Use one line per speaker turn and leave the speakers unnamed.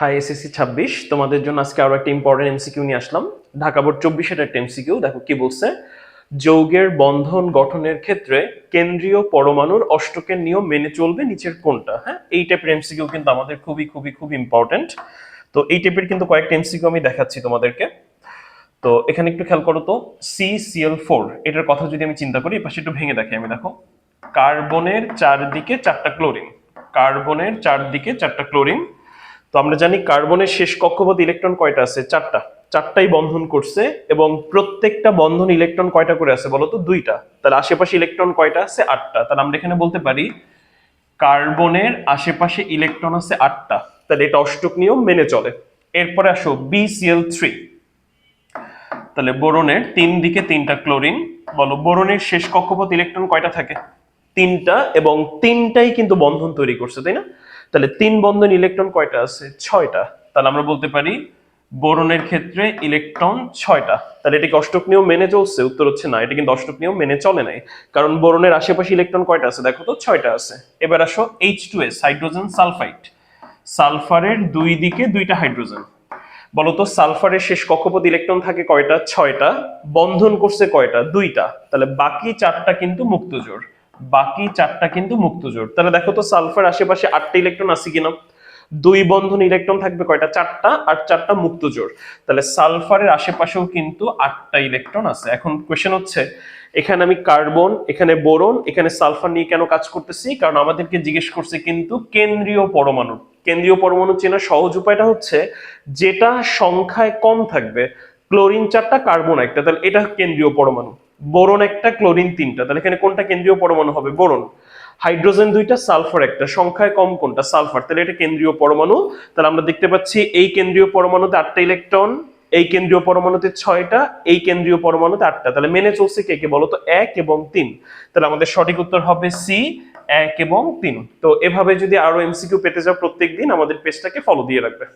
High SSC ছাব্বিশ। তোমাদের জন্য আজকে আরও একটা ইম্পর্টেন্ট এমসিকিউ নিয়ে আসলাম। ঢাকা বোর্ড চব্বিশের একটা এমসিকিউ দেখো কি বলছে? যৌগের বন্ধন গঠনের ক্ষেত্রে কেন্দ্রীয় পরমাণুর অষ্টকের নিয়ম মেনে চলবে নিচের কোনটা হ্যাঁ? এই টাইপের এমসিকিউ কিন্তু আমাদের খুবই খুবই খুব ইম্পর্টেন্ট তো এই টাইপের কিন্তু কয়েকটা এমসিকিউ আমি দেখাচ্ছি তোমাদেরকে। তো এখানে একটু খেয়াল করো তো সি সিএল ফোর এটার কথা যদি আমি চিন্তা করি পাশে একটু ভেঙে দেখি আমি, দেখো। কার্বনের চারদিকে চারটা ক্লোরিন, কার্বনের চারদিকে চারটা ক্লোরিন তো আমরা জানি কার্বনের শেষ কক্ষপথ ইলেকট্রন কয়টা আছে? চারটা। চারটাই বন্ধন করছে এবং প্রত্যেকটা বন্ধন ইলেকট্রন কয়টা করে আছে বলতো? দুইটা। তাহলে আশেপাশে ইলেকট্রন কয়টা আছে? আটটা। তাহলে আমরা এখানে বলতে পারি কার্বনের আশেপাশে ইলেকট্রন আছে আটটা। তাহলে এটা অষ্টক নিয়ম মেনে চলে। এরপরে আসো বিসিএল থ্রি তাহলে বোরনের তিন দিকে তিনটা ক্লোরিন। বলো, বোরনের শেষ কক্ষপথ ইলেকট্রন কয়টা থাকে? তিনটা এবং তিনটাই কিন্তু বন্ধন তৈরি করছে, তাই না? তাহলে তিন বন্ধন ইলেকট্রন কয়টা আছে? ছয়টা। তাহলে আমরা বলতে পারি বোরনের ক্ষেত্রে ইলেকট্রন ছয়টা। তাহলে এটা অষ্টক নিয়ম মেনে চলছে? উত্তর হচ্ছে না, এটা কিন্তু অষ্টক নিয়ম মেনে চলে নাই। কারণ বোরনের আশেপাশে ইলেকট্রন কয়টা আছে? দেখো তো, ছয়টা আছে। এবার আসো H two S hydrogen sulphide সালফারের দুই দিকে দুইটা হাইড্রোজেন বলতো সালফারের শেষ কক্ষপথ ইলেকট্রন থাকে কয়টা? ছয়টা। বন্ধন করছে কয়টা? দুইটা। তাহলে বাকি চারটা কিন্তু মুক্ত জোড় বাকি চারটা কিন্তু মুক্ত জোড়। তাহলে দেখো তো সালফার আশেপাশে আটটা ইলেকট্রন আছে কিনা? দুই বন্ধন ইলেকট্রন থাকবে কয়টা? চারটা, আর চারটা মুক্ত জোড়। তাহলে সালফারের আশেপাশেও কিন্তু আটটা ইলেকট্রন আছে। এখন কোয়েশ্চেন হচ্ছে, এখানে আমি কার্বন, এখানে বোরন, এখানে সালফার নিয়ে কেন কাজ করতেছি? কারণ আমাদেরকে জিজ্ঞেস করছে কিন্তু কেন্দ্রীয় পরমাণু। কেন্দ্রীয় পরমাণু চেনার সহজ উপায়টা হচ্ছে, যেটা সংখ্যায় কম থাকবে, ক্লোরিন চারটা, কার্বন একটা। তাহলে এটা কেন্দ্রীয় পরমাণু। বোরন একটা ক্লোরিন তিনটা। তাহলে এখানে কোনটা কেন্দ্রীয় পরমাণু হবে? বোরন। হাইড্রোজেন দুইটা, সালফার একটা। সংখ্যায় কম কোনটা? সালফার। তাহলে এটা কেন্দ্রীয় পরমাণু। তাহলে আমরা দেখতে পাচ্ছি এই কেন্দ্রীয় পরমাণুতে আটটা ইলেকট্রন, এই কেন্দ্রীয় পরমাণুতে ছয়টা, এই কেন্দ্রীয় পরমাণুতে আটটা। তাহলে মেনে চলছে কে কে? বলতো এক এবং তিন। তাহলে আমাদের সঠিক উত্তর হবে সি এক এবং তিন। তো এভাবে যদি আরও এমসিকিউ পেতে যাও প্রত্যেক দিন আমাদের পেজটাকে ফলো দিয়ে রাখবে।